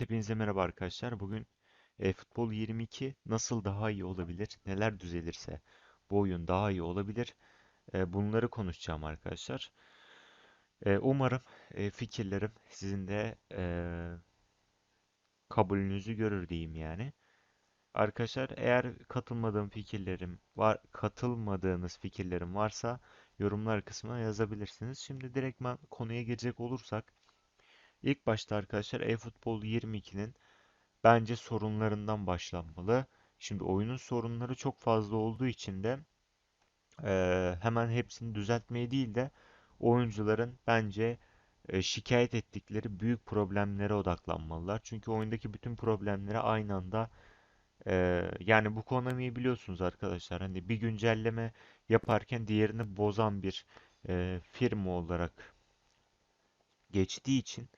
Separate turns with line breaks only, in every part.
Hepinize merhaba arkadaşlar. Bugün eFootball 22 nasıl daha iyi olabilir, neler düzelirse bu oyun daha iyi olabilir. E, bunları konuşacağım arkadaşlar. E, umarım e, fikirlerim sizin de e, kabulünüzü görür diyeyim yani. Arkadaşlar eğer katılmadığım fikirlerim var, katılmadığınız fikirlerim varsa yorumlar kısmına yazabilirsiniz. Şimdi direktman konuya girecek olursak ilk başta arkadaşlar eFootball 22'nin bence sorunlarından başlanmalı. Şimdi oyunun sorunları çok fazla olduğu için de eee, hemen hepsini düzeltmeye değil de oyuncuların bence e, şikayet ettikleri büyük problemlere odaklanmalılar. Çünkü oyundaki bütün problemlere aynı anda eee, yani bu Konami'yi biliyorsunuz arkadaşlar. Hani bir güncelleme yaparken diğerini bozan bir eee, firma olarak geçtiği için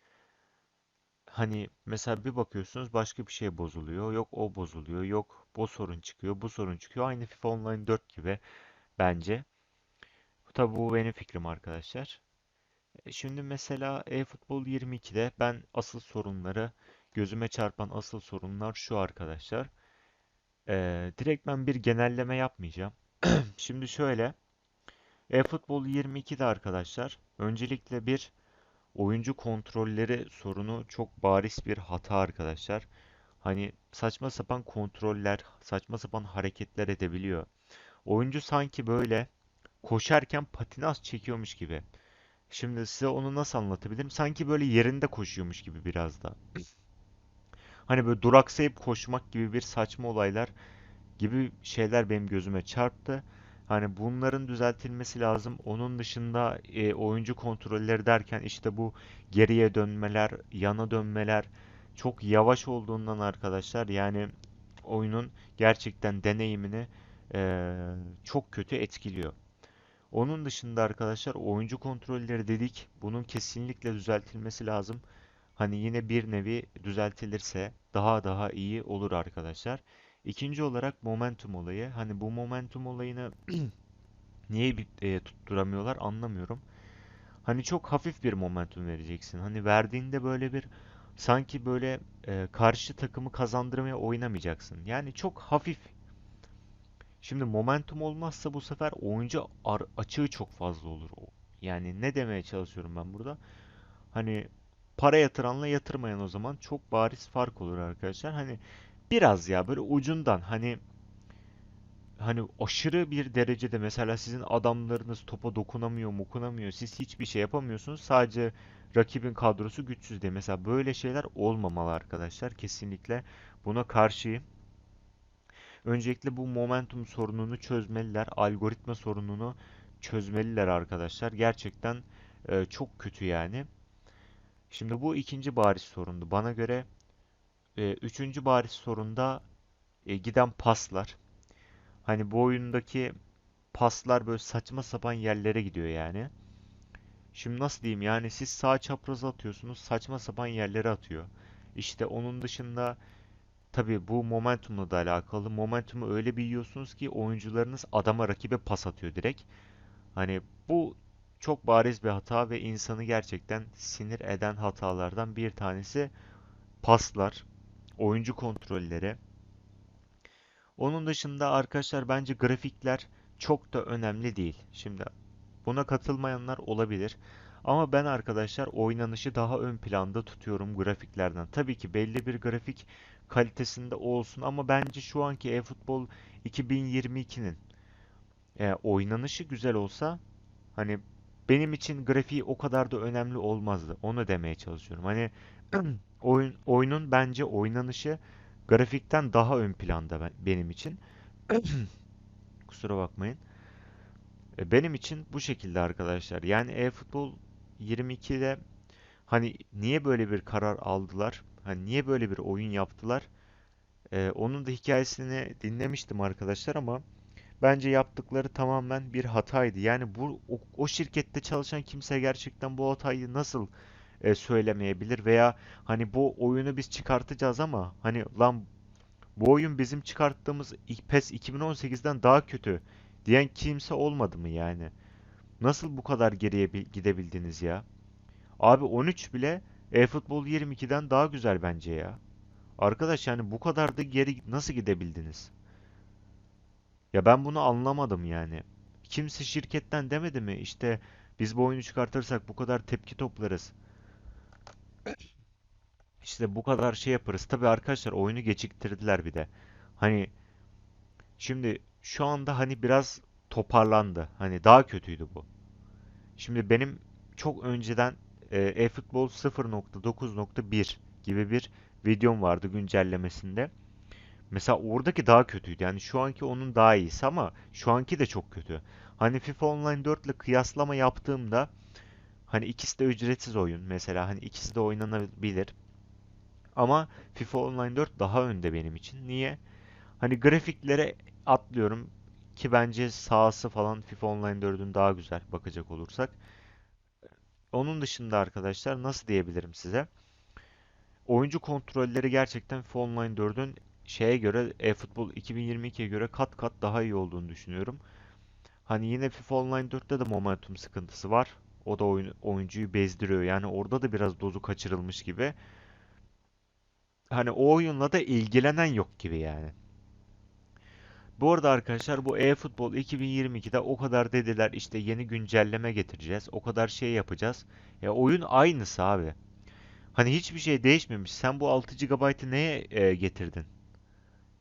Hani mesela bir bakıyorsunuz başka bir şey bozuluyor. Yok o bozuluyor. Yok bu sorun çıkıyor. Bu sorun çıkıyor. Aynı FIFA Online 4 gibi bence. Tabi bu benim fikrim arkadaşlar. E, Şimdi mesela eFootball 22'de ben asıl sorunları gözüme çarpan asıl sorunlar şu arkadaşlar. Ee, direkt ben bir genelleme yapmayacağım. Şimdi şöyle eFootball 22'de arkadaşlar öncelikle bir Oyuncu kontrolleri sorunu çok bariz bir hata arkadaşlar. Hani saçma sapan kontroller, saçma sapan hareketler edebiliyor. Oyuncu sanki böyle koşarken patinaj çekiyormuş gibi. Şimdi size onu nasıl anlatabilirim? Sanki böyle yerinde koşuyormuş gibi biraz da. Hani böyle duraksayıp koşmak gibi bir saçma olaylar gibi şeyler benim gözüme çarptı. Hani bunların düzeltilmesi lazım. Onun dışında e, oyuncu kontrolleri derken işte bu geriye dönmeler, yana dönmeler çok yavaş olduğundan arkadaşlar yani oyunun gerçekten deneyimini e, çok kötü etkiliyor. Onun dışında arkadaşlar oyuncu kontrolleri dedik. Bunun kesinlikle düzeltilmesi lazım. Hani yine bir nevi düzeltilirse daha daha iyi olur arkadaşlar. İkinci olarak momentum olayı. Hani bu momentum olayını niye bir- e, tutturamıyorlar anlamıyorum. Hani çok hafif bir momentum vereceksin. Hani verdiğinde böyle bir sanki böyle e, karşı takımı kazandırmaya oynamayacaksın. Yani çok hafif. Şimdi momentum olmazsa bu sefer oyuncu açığı çok fazla olur. Yani ne demeye çalışıyorum ben burada? Hani para yatıranla yatırmayan o zaman çok bariz fark olur arkadaşlar. Hani biraz ya böyle ucundan hani hani aşırı bir derecede mesela sizin adamlarınız topa dokunamıyor, mokunamıyor. Siz hiçbir şey yapamıyorsunuz. Sadece rakibin kadrosu güçsüz diye. Mesela böyle şeyler olmamalı arkadaşlar. Kesinlikle buna karşıyım. Öncelikle bu momentum sorununu çözmeliler. Algoritma sorununu çözmeliler arkadaşlar. Gerçekten e, çok kötü yani. Şimdi bu ikinci bariz sorundu. Bana göre e, üçüncü bariz sorunda e, giden paslar. Hani bu oyundaki paslar böyle saçma sapan yerlere gidiyor yani. Şimdi nasıl diyeyim yani siz sağ çaprazı atıyorsunuz saçma sapan yerlere atıyor. İşte onun dışında tabii bu momentumla da alakalı. Momentumu öyle bir yiyorsunuz ki oyuncularınız adama rakibe pas atıyor direkt. Hani bu çok bariz bir hata ve insanı gerçekten sinir eden hatalardan bir tanesi paslar, oyuncu kontrolleri. Onun dışında arkadaşlar bence grafikler çok da önemli değil. Şimdi buna katılmayanlar olabilir. Ama ben arkadaşlar oynanışı daha ön planda tutuyorum grafiklerden. Tabii ki belli bir grafik kalitesinde olsun ama bence şu anki eFootball 2022'nin e, oynanışı güzel olsa hani benim için grafiği o kadar da önemli olmazdı. Onu demeye çalışıyorum. Hani oyun oyunun bence oynanışı grafikten daha ön planda ben, benim için. Kusura bakmayın. E, Benim için bu şekilde arkadaşlar. Yani eFootball 22'de hani niye böyle bir karar aldılar? Hani niye böyle bir oyun yaptılar? E, onun da hikayesini dinlemiştim arkadaşlar ama bence yaptıkları tamamen bir hataydı. Yani bu o, o şirkette çalışan kimse gerçekten bu hatayı nasıl e, söylemeyebilir veya hani bu oyunu biz çıkartacağız ama hani lan bu oyun bizim çıkarttığımız PES 2018'den daha kötü diyen kimse olmadı mı yani? Nasıl bu kadar geriye bi- gidebildiniz ya? Abi 13 bile eFootball 22'den daha güzel bence ya. Arkadaş yani bu kadar da geri nasıl gidebildiniz? Ya ben bunu anlamadım yani. Kimse şirketten demedi mi? İşte biz bu oyunu çıkartırsak bu kadar tepki toplarız. İşte bu kadar şey yaparız. Tabii arkadaşlar oyunu geciktirdiler bir de. Hani şimdi şu anda hani biraz toparlandı. Hani daha kötüydü bu. Şimdi benim çok önceden e, eFootball 0.9.1 gibi bir videom vardı güncellemesinde. Mesela oradaki daha kötüydü. Yani şu anki onun daha iyisi ama şu anki de çok kötü. Hani FIFA Online 4 ile kıyaslama yaptığımda hani ikisi de ücretsiz oyun mesela hani ikisi de oynanabilir. Ama FIFA Online 4 daha önde benim için. Niye? Hani grafiklere atlıyorum ki bence sahası falan FIFA Online 4'ün daha güzel bakacak olursak. Onun dışında arkadaşlar nasıl diyebilirim size? Oyuncu kontrolleri gerçekten FIFA Online 4'ün şeye göre eFootball 2022'ye göre kat kat daha iyi olduğunu düşünüyorum. Hani yine FIFA Online 4'te de momentum sıkıntısı var. O da oyun, oyuncuyu bezdiriyor. Yani orada da biraz dozu kaçırılmış gibi. Hani o oyunla da ilgilenen yok gibi yani. Bu arada arkadaşlar bu eFootball 2022'de o kadar dediler işte yeni güncelleme getireceğiz. O kadar şey yapacağız. Ya oyun aynısı abi. Hani hiçbir şey değişmemiş. Sen bu 6 GB'ı neye e, getirdin?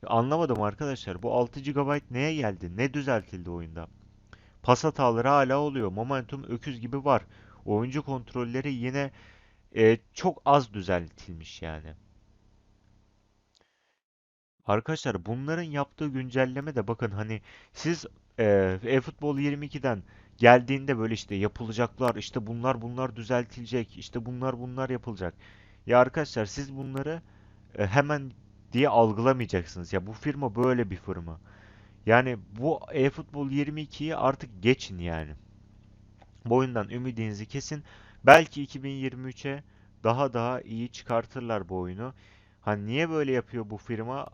Anlamadım arkadaşlar. Bu 6 GB neye geldi? Ne düzeltildi oyunda? Pas hataları hala oluyor. Momentum öküz gibi var. Oyuncu kontrolleri yine e, çok az düzeltilmiş yani. Arkadaşlar bunların yaptığı güncelleme de bakın hani siz e, eFootball 22'den geldiğinde böyle işte yapılacaklar işte bunlar bunlar düzeltilecek işte bunlar bunlar yapılacak. Ya arkadaşlar siz bunları e, hemen diye algılamayacaksınız. Ya bu firma böyle bir firma. Yani bu eFootball 22'yi artık geçin yani. Bu oyundan ümidinizi kesin. Belki 2023'e daha daha iyi çıkartırlar bu oyunu. Hani niye böyle yapıyor bu firma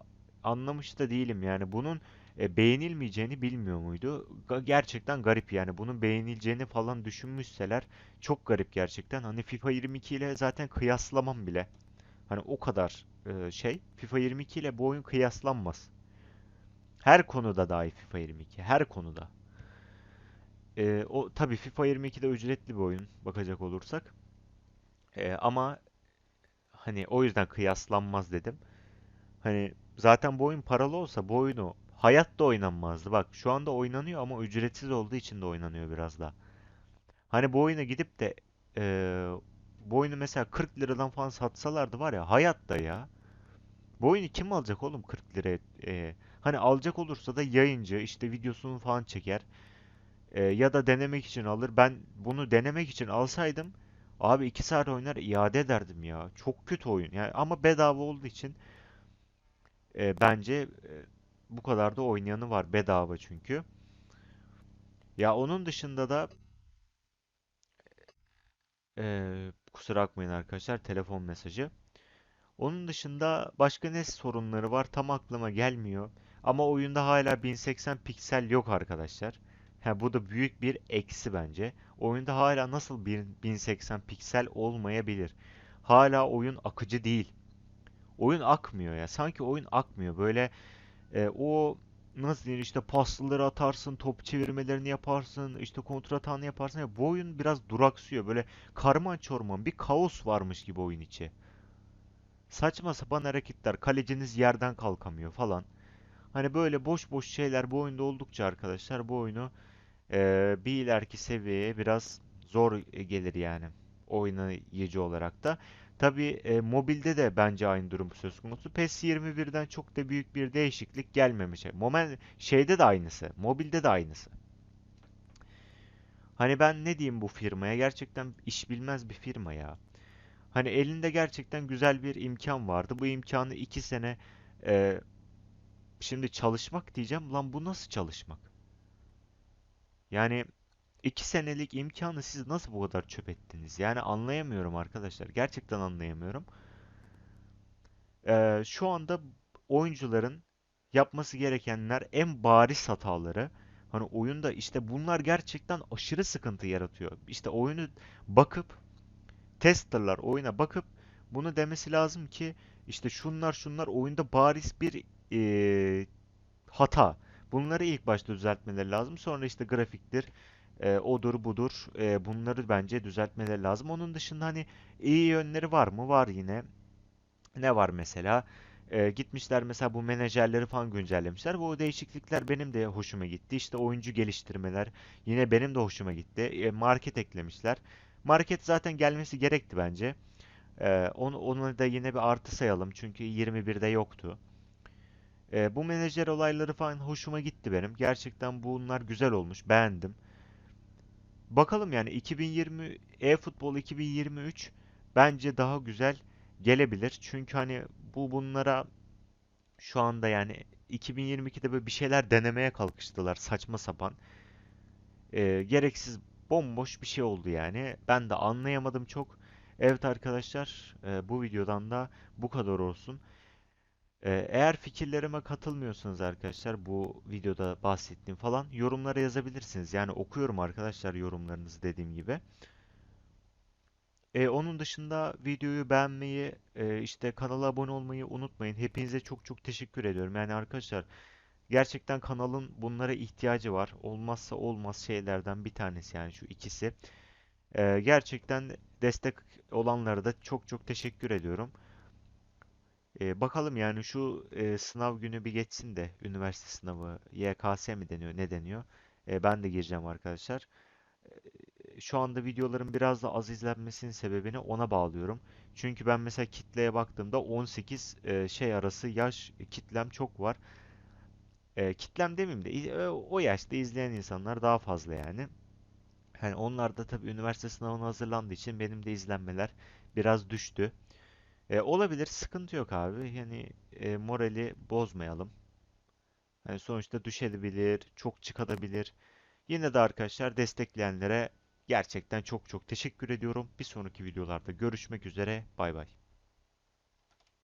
anlamış da değilim yani. Bunun e, beğenilmeyeceğini bilmiyor muydu? Gerçekten garip yani. Bunun beğenileceğini falan düşünmüşseler çok garip gerçekten. Hani FIFA 22 ile zaten kıyaslamam bile. Hani o kadar e, şey. FIFA 22 ile bu oyun kıyaslanmaz. Her konuda dahi FIFA 22. Her konuda. E, o tabii FIFA 22'de ücretli bir oyun bakacak olursak. E, ama hani o yüzden kıyaslanmaz dedim. Hani zaten bu oyun paralı olsa bu oyunu hayatta oynanmazdı. Bak şu anda oynanıyor ama ücretsiz olduğu için de oynanıyor biraz da. Hani bu oyuna gidip de eee, bu mesela 40 liradan falan satsalardı var ya hayatta ya. Bu kim alacak oğlum 40 liraya? Eee, hani alacak olursa da yayıncı işte videosunu falan çeker. Eee, ya da denemek için alır. Ben bunu denemek için alsaydım abi 2 saat oynar iade ederdim ya. Çok kötü oyun. Yani ama bedava olduğu için E, bence e, bu kadar da oynayanı var bedava çünkü. Ya onun dışında da e, kusura bakmayın arkadaşlar telefon mesajı. Onun dışında başka ne sorunları var tam aklıma gelmiyor. Ama oyunda hala 1080 piksel yok arkadaşlar. Ha, bu da büyük bir eksi bence. Oyunda hala nasıl bir 1080 piksel olmayabilir? Hala oyun akıcı değil. Oyun akmıyor ya. Sanki oyun akmıyor. Böyle E, o nasıl diyeyim işte pasları atarsın, top çevirmelerini yaparsın, işte kontra atanı yaparsın. Ya bu oyun biraz duraksıyor. Böyle karman çorman bir kaos varmış gibi oyun içi. Saçma sapan hareketler, kaleciniz yerden kalkamıyor falan. Hani böyle boş boş şeyler bu oyunda oldukça arkadaşlar bu oyunu e, bir ileriki seviyeye biraz zor gelir yani oynayıcı olarak da. Tabii e, mobilde de bence aynı durum söz konusu. PES 21'den çok da büyük bir değişiklik gelmemiş. Moment şeyde de aynısı. Mobilde de aynısı. Hani ben ne diyeyim bu firmaya? Gerçekten iş bilmez bir firma ya. Hani elinde gerçekten güzel bir imkan vardı. Bu imkanı iki sene e, şimdi çalışmak diyeceğim. Lan bu nasıl çalışmak? Yani iki senelik imkanı siz nasıl bu kadar çöp ettiniz? Yani anlayamıyorum arkadaşlar. Gerçekten anlayamıyorum. Ee, şu anda oyuncuların yapması gerekenler en bariz hataları. Hani oyunda işte bunlar gerçekten aşırı sıkıntı yaratıyor. İşte oyunu bakıp testerlar oyuna bakıp Bunu demesi lazım ki işte şunlar şunlar oyunda bariz bir eee, hata. Bunları ilk başta düzeltmeleri lazım. Sonra işte grafiktir, e, odur budur. E, bunları bence düzeltmeleri lazım. Onun dışında hani iyi yönleri var mı? Var yine. Ne var mesela? E, gitmişler mesela bu menajerleri falan güncellemişler. Bu değişiklikler benim de hoşuma gitti. İşte oyuncu geliştirmeler yine benim de hoşuma gitti. E, market eklemişler. Market zaten gelmesi gerekti bence. E, onu, onu da yine bir artı sayalım. Çünkü 21'de yoktu. E, bu menajer olayları falan hoşuma gitti benim. Gerçekten bunlar güzel olmuş. Beğendim. Bakalım yani 2020 e-futbol 2023 bence daha güzel gelebilir. Çünkü hani bu bunlara şu anda yani 2022'de böyle bir şeyler denemeye kalkıştılar saçma sapan. Ee, gereksiz bomboş bir şey oldu yani. Ben de anlayamadım çok. Evet arkadaşlar, e, bu videodan da bu kadar olsun. Ee, eğer fikirlerime katılmıyorsanız arkadaşlar bu videoda bahsettiğim falan yorumlara yazabilirsiniz. Yani okuyorum arkadaşlar yorumlarınızı dediğim gibi. E, onun dışında videoyu beğenmeyi, e, işte kanala abone olmayı unutmayın. Hepinize çok çok teşekkür ediyorum. Yani arkadaşlar gerçekten kanalın bunlara ihtiyacı var. Olmazsa olmaz şeylerden bir tanesi yani şu ikisi. E, gerçekten destek olanlara da çok çok teşekkür ediyorum. E, bakalım yani şu e, sınav günü bir geçsin de üniversite sınavı YKS mi deniyor ne deniyor? E, ben de gireceğim arkadaşlar. şu anda videoların biraz da az izlenmesinin sebebini ona bağlıyorum. Çünkü ben mesela kitleye baktığımda 18 e, şey arası yaş kitlem çok var. E, kitlem demeyeyim de e, o yaşta izleyen insanlar daha fazla yani. Hani onlar da tabii üniversite sınavına hazırlandığı için benim de izlenmeler biraz düştü. E, olabilir, sıkıntı yok abi. Yani e, morali bozmayalım. Yani sonuçta düşebilir, çok çıkabilir. Yine de arkadaşlar destekleyenlere gerçekten çok çok teşekkür ediyorum. Bir sonraki videolarda görüşmek üzere. Bay bay.